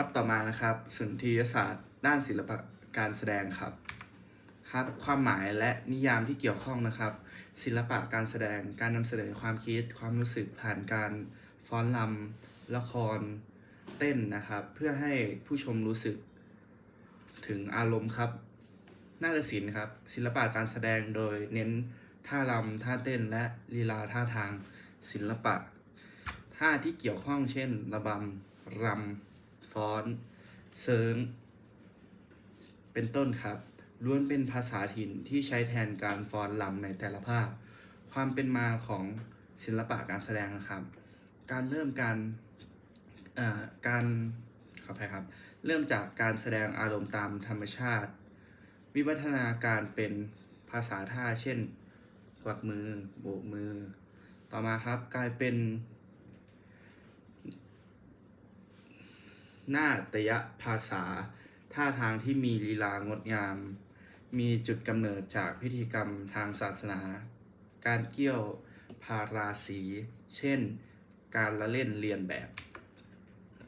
ครับต่อมานะครับสุนทรียศาสตร์ ด้านศิลปะการแสดงครับครับความหมายและนิยามที่เกี่ยวข้องนะครับ ศิลปะการแสดงการนำเสนอความคิด ความรู้สึกผ่านการฟ้อนรำละครเต้นนะครับ เพื่อให้ผู้ชมรู้สึกถึงอารมณ์ครับนาฏศิลป์ครับ ศิลปะการแสดงโดยเน้นท่ารำท่าเต้นและลีลาท่าทางศิลปะท่าที่เกี่ยวข้องเช่น ระบำรำ ฟ้อนเซิง เป็นต้นครับล้วนเป็นภาษาถิ่นที่ใช้แทนการฟ้อนรำในแต่ละภาค ความเป็นมาของศิลปะการแสดงนะครับ การเริ่มการเอ่อการขออภัยครับ เริ่มจากการแสดงอารมณ์ตามธรรมชาติ วิวัฒนาการเป็นภาษาท่าเช่นกวักมือ โบกมือ ต่อมาครับกลายเป็น นาฏยภาษา ท่าทางที่มีลีลางดงาม มีจุดกำเนิดจากพิธีกรรมทางศาสนา การเกี่ยวพาราสี เช่น การละเล่นเรียนแบบ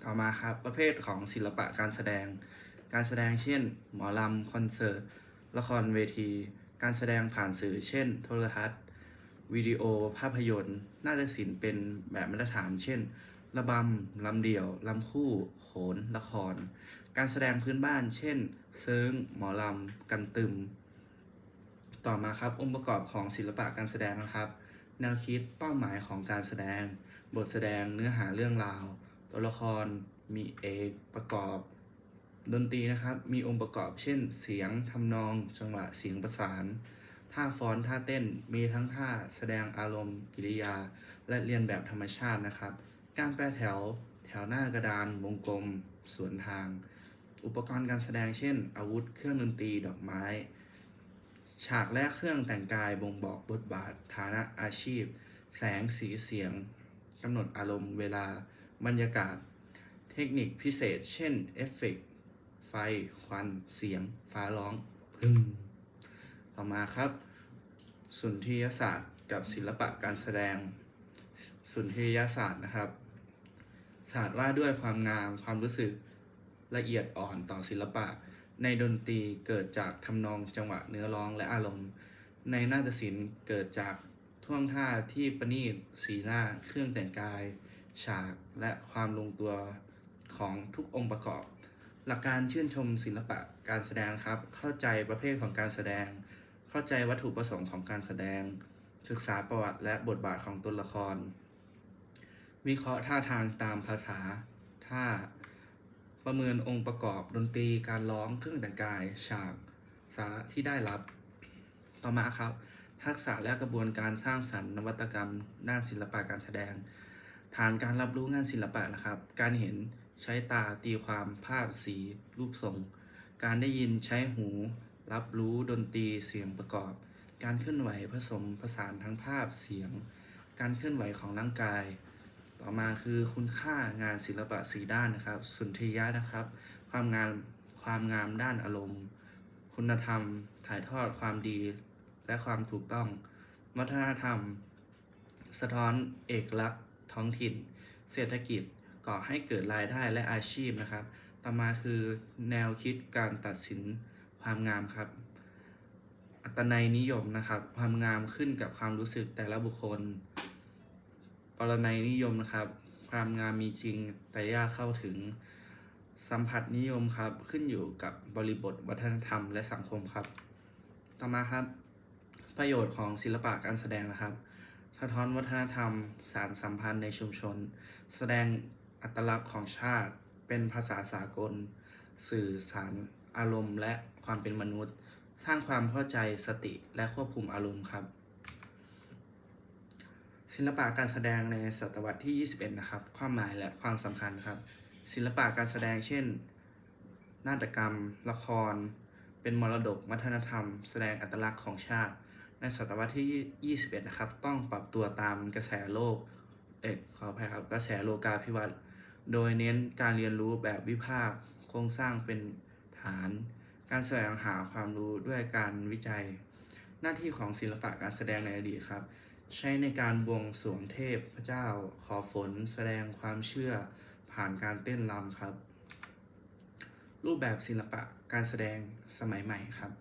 ต่อมาครับประเภทของศิลปะการแสดง การแสดงเช่น หมอลำคอนเสิร์ต ละครเวที การแสดงผ่านสื่อ เช่น โทรทัศน์ วิดีโอ ภาพยนตร์ น่าฏศิลป์เป็นแบบมาตรฐาน เช่น ระบำ ลำเดี่ยว ลำคู่ โขน ละคร การแสดงพื้นบ้าน เช่น เซิง หมอลำ กันตึม ต่อมาครับ องค์ประกอบของศิลปะการแสดงนะครับ แนวคิด เป้าหมายของการแสดง บทแสดง เนื้อหาเรื่องราว ตัวละคร มีเอกประกอบ ดนตรีนะครับ มีองค์ประกอบ เช่น เสียง ทำนอง จังหวะ เสียงประสาน ท่าฟ้อน ท่าเต้น มีทั้งท่าแสดงอารมณ์ กิริยา และเรียนแบบธรรมชาตินะครับ การแปรแถวแถวหน้ากระดานวงกลม สวนทาง อุปกรณ์การแสดงเช่น อาวุธเครื่องดนตรีดอกไม้ ฉากและเครื่องแต่งกายบ่งบอกบทบาท ฐานะอาชีพ แสงสีเสียงกำหนดอารมณ์เวลาบรรยากาศ เทคนิคพิเศษ เช่น เอฟเฟกต์ไฟ ควัน เสียง ฟ้าร้อง พึ่ง ต่อมาครับ สุนทรียศาสตร์กับศิลปะการแสดง สุนทรียศาสตร์นะครับ ศาสตร์ว่าด้วยความงาม ความรู้สึกละเอียดอ่อนต่อศิลปะ ในดนตรีเกิดจากทำนองจังหวะเนื้อร้องและอารมณ์ ในนาฏศิลป์เกิดจากท่วงท่าที่ประณีตสีหน้า เครื่องแต่งกาย ฉากและความลงตัวของทุกองค์ประกอบ หลักการชื่นชมศิลปะการแสดงครับ เข้าใจประเภทของการแสดง เข้าใจวัตถุประสงค์ของการแสดง ศึกษาประวัติและบทบาทของตัวละคร วิเคราะห์ท่าทางตามภาษาท่าประเมินองค์ประกอบดนตรีการร้องเครื่องแต่งกายฉากสาระที่ได้รับ ต่อมาครับ ทักษะและกระบวนการสร้างสรรค์นวัตกรรมด้านศิลปะการแสดง ฐานการรับรู้งานศิลปะนะครับ การเห็นใช้ตาตีความภาพสี รูปทรง การได้ยินใช้หู รับรู้ดนตรีเสียงประกอบ การเคลื่อนไหวผสมผสานทั้งภาพเสียง การเคลื่อนไหวของร่างกาย ต่อมาคือคุณค่างานศิลปะสีด้านนะครับ สุนทรียะนะครับ ความงามความงามด้านอารมณ์ คุณธรรม ถ่ายทอดความดี และความถูกต้อง วัฒนธรรม สะท้อนเอกลักษณ์ ท้องถิ่น เศรษฐกิจก่อให้เกิดรายได้และอาชีพนะครับ ต่อมาคือแนวคิดการตัดสินความงามครับ อัตนัยนิยมนะครับ ความงามขึ้นกับความรู้สึกแต่ละบุคคล ปรนัยนิยมนะครับ ความงามมีจริงแต่ยากเข้าถึงสัมผัสนิยมครับ ขึ้นอยู่กับบริบทวัฒนธรรมและสังคมครับ ต่อมาครับ ประโยชน์ของศิลปะการแสดงนะครับ สะท้อนวัฒนธรรม สารสัมพันธ์ในชุมชน แสดงอัตลักษณ์ของชาติ เป็นภาษาสากล สื่อสารอารมณ์ และความเป็นมนุษย์ สร้างความเข้าใจสติและควบคุมอารมณ์ครับ ศิลปะการแสดงในศตวรรษที่ 21 นะครับ ความหมายและความสำคัญครับ ศิลปะการแสดงเช่น นาฏกรรม ละคร เป็นมรดกวัฒนธรรม แสดงอัตลักษณ์ของชาติ ในศตวรรษที่ 21 นะครับ ต้องปรับตัวตามกระแสโลก เอกขออภัยครับ กระแสโลกาภิวัตน์ โดยเน้นการเรียนรู้แบบวิพากษ์ โครงสร้างเป็นฐาน การแสวงหาความรู้ด้วยการวิจัย หน้าที่ของศิลปะการแสดงในอดีตครับ ใช้ในการบวงสรวงเทพพระเจ้าขอฝนแสดงความเชื่อผ่านการเต้นรำครับ รูปแบบศิลปะการแสดงสมัยใหม่ครับ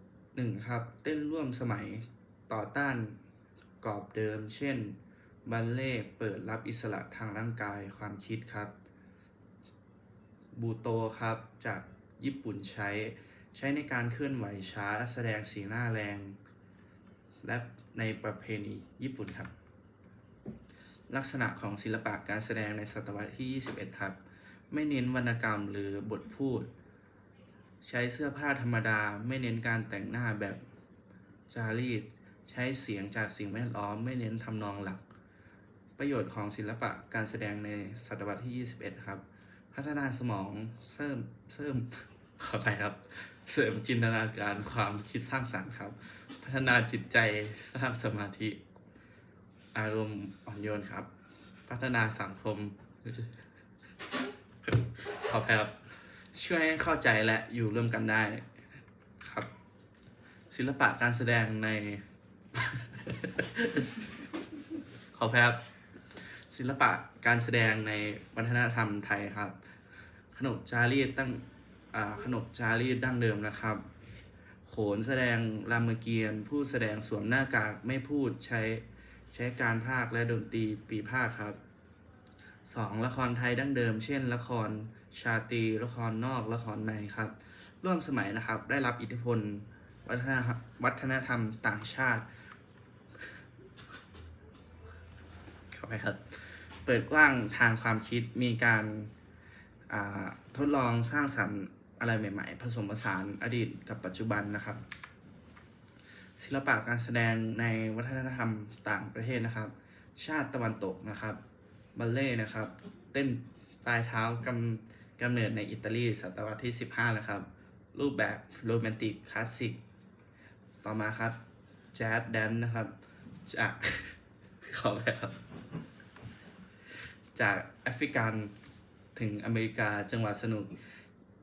1. ครับ เต้นร่วมสมัยต่อต้านกรอบเดิม เช่น บัลเล่เปิดรับอิสระทางร่างกายความคิดครับ บูโตครับ จากญี่ปุ่นใช้ ใช้ในการเคลื่อนไหวช้าแสดงสีหน้าแรง และในประเพณีญี่ปุ่นครับ ลักษณะของศิลปะการแสดงในศตวรรษที่ 21 ครับ ไม่เน้นวรรณกรรมหรือบทพูด ใช้เสื้อผ้าธรรมดา ไม่เน้นการแต่งหน้าแบบจารีต ใช้เสียงจากสิ่งแวดล้อม ไม่เน้นทำนองหลัก ประโยชน์ของศิลปะการแสดงในศตวรรษที่ 21 ครับ พัฒนาสมองเสริมเสริมขออภัยครับ เสริมจินตนาการความคิดสร้างสรรค์ครับ พัฒนาจิตใจสร้างสมาธิ อารมณ์อ่อนโยนครับ พัฒนาสังคมขออภัยครับช่วยให้เข้าใจและอยู่ร่วมกันได้ครับ ศิลปะการแสดงใน ขออภัยครับศิลปะการแสดงในวัฒนธรรมไทยครับ ขนบจารีตตั้ง ขนบจารีตดั้งเดิมนะครับ โขนแสดงรามเกียรติ์ผู้แสดงสวมหน้ากากไม่พูดใช้ใช้การพากและดนตรีปีพากครับสองละครไทยดั้งเดิม เช่น ละครชาตรีละครนอกละครในครับ ร่วมสมัยนะครับได้รับอิทธิพลวัฒนวัฒนธรรมต่างชาติเข้าไปครับ เปิดกว้างทางความคิดมีการาทดลองสร้างสรรค์ อะไรใหม่ ๆ ผสมผสานอดีตกับปัจจุบันนะครับ ศิลปะการแสดงในวัฒนธรรมต่างประเทศนะครับ ชาติตะวันตกนะครับบัลเล่นะครับ เต้นปลายเท้ากำกำเนิดในอิตาลีศตวรรษที่ 15 นะครับ รูปแบบโรแมนติกคลาสสิก ต่อมาครับแจ๊สแดนนะครับ จากขอไปครับจากแอฟริกันถึงอเมริกาจังหวะสนุก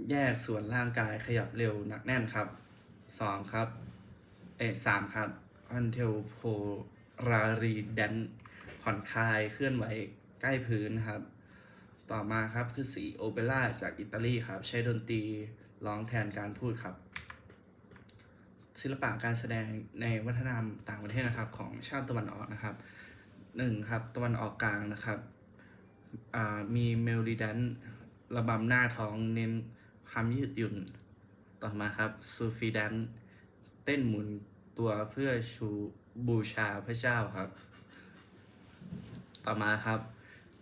แยกส่วนร่างกายขยับเร็วหนักแน่นครับ2ครับเอยสามครับอันเทลโพรารีแดนผ่อนคลายเคลื่อนไหวใกล้พื้นครับ ต่อมาครับคือสีโอเปร่าจากอิตาลีครับ ใช้ดนตรีร้องแทนการพูดครับ ศิลปะการแสดงในวัฒนธรรมต่างประเทศนะครับ ของชาติตะวันออกนะครับหนึ่งครับตะวันออกกลางนะครับมีเมโลดีแดนระบำหน้าท้องเน้น ความยืดหยุ่น ต่อมาครับซูฟีแดนเต้นหมุนตัวเพื่อชูบูชาพระเจ้าครับ ต่อมาครับ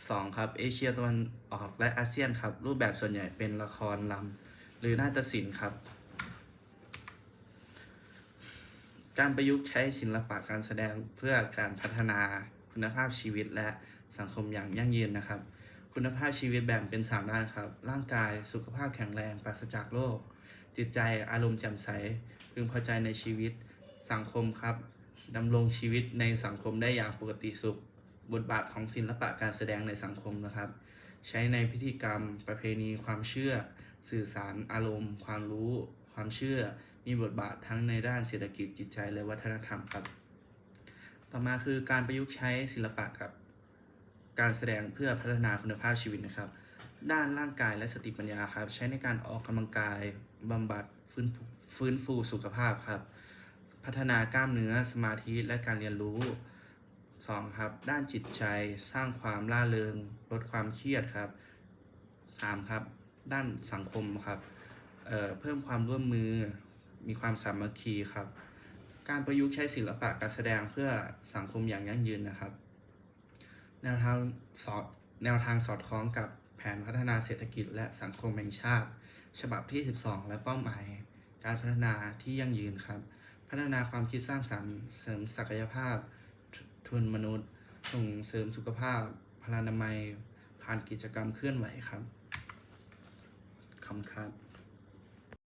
สองครับเอเชียตะวันออกและอาเซียนครับ รูปแบบส่วนใหญ่เป็นละครลำหรือนาฏศิลป์ครับ การประยุกต์ใช้ศิลปะการแสดงเพื่อการพัฒนาคุณภาพชีวิตและสังคมอย่างยั่งยืนนะครับ คุณภาพชีวิตแบ่งเป็น 3 ด้านครับ ร่างกายสุขภาพแข็งแรงปราศจากโรคจิตใจอารมณ์แจ่มใสพึงพอใจในชีวิตสังคมครับดำรงชีวิตในสังคมได้อย่างปกติสุข บทบาทของศิลปะการแสดงในสังคมนะครับ ใช้ในพิธีกรรม ประเพณีความเชื่อ สื่อสารอารมณ์ ความรู้ ความเชื่อ มีบทบาททั้งในด้านเศรษฐกิจจิตใจและวัฒนธรรมครับ ต่อมาคือการประยุกต์ใช้ศิลปะกับ การแสดงเพื่อพัฒนาคุณภาพชีวิตนะครับ ด้านร่างกายและสติปัญญาครับ ใช้ในการออกกำลังกายบำบัดฟื้นฟื้นฟูสุขภาพครับ พัฒนากล้ามเนื้อสมาธิและการเรียนรู้ 2. ครับ ด้านจิตใจสร้างความร่าเริง ลดความเครียดครับ 3. ครับ ด้านสังคมครับเเพิ่มความร่วมมือมีความสามัคคีครับ การประยุกต์ใช้ศิลปะการแสดงเพื่อสังคมอย่างยั่งยืนนะครับ แนวทางสอดแนวทางสอดคล้องกับแผนพัฒนาเศรษฐกิจและสังคมแห่งชาติ ฉบับที่ 12 และเป้าหมาย การพัฒนาที่ยั่งยืนครับ พัฒนาความคิดสร้างสรรค์ เสริมศักยภาพทุนมนุษย์ ส่งเสริมสุขภาพ พลานามัย ผ่านกิจกรรมเคลื่อนไหวครับขอบคุณครับ